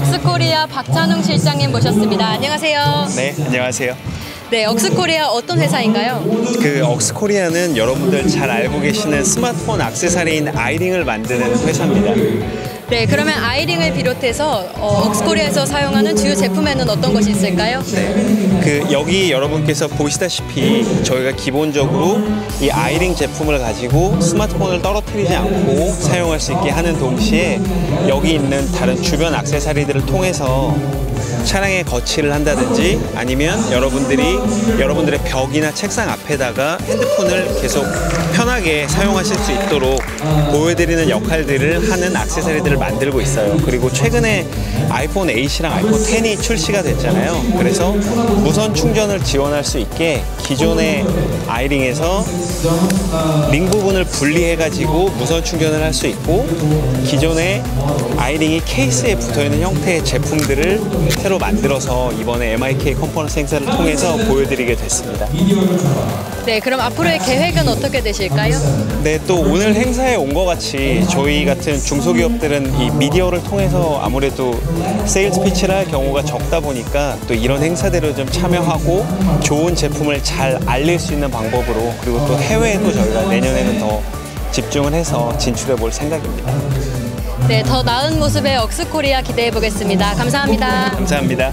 억스코리아 박찬웅 실장님 모셨습니다. 안녕하세요. 네, 안녕하세요. 네, 억스코리아 어떤 회사인가요? 그 억스코리아는 여러분들 잘 알고 계시는 스마트폰 액세서리인 아이링을 만드는 회사입니다. 네, 그러면 아이링을 비롯해서 어, 억스코리아에서 사용하는 주요 제품에는 어떤 것이 있을까요? 그 여기 여러분께서 보시다시피 저희가 기본적으로 이 아이링 제품을 가지고 스마트폰을 떨어뜨리지 않고 사용할 수 있게 하는 동시에 여기 있는 다른 주변 액세서리들을 통해서 차량의 거치를 한다든지 아니면 여러분들이 여러분들의 벽이나 책상 앞에다가 핸드폰을 계속 편하게 사용하실 수 있도록 보여드리는 역할들을 하는 액세서리들을 만들고 있어요. 그리고 최근에 아이폰 8이랑 아이폰 10이 출시가 됐잖아요. 그래서 무선 충전을 지원할 수 있게 기존의 아이링에서 링 부분을 분리해가지고 무선 충전을 할 수 있고 기존의 아이링이 케이스에 붙어있는 형태의 제품들을 새로 만들어서 이번에 MIK 컨퍼런스 행사를 통해서 보여드리게 됐습니다. 네, 그럼 앞으로의 계획은 어떻게 되실까요? 네, 또 오늘 행사에 온 것 같이 저희 같은 중소기업들은 이 미디어를 통해서 아무래도 세일즈 피치를 할 경우가 적다 보니까 또 이런 행사들을 좀 참여하고 좋은 제품을 잘 알릴 수 있는 방법으로 그리고 또 해외에도 저희가 내년에는 더 집중을 해서 진출해 볼 생각입니다. 네, 더 나은 모습의 억스코리아 기대해 보겠습니다. 감사합니다. 감사합니다.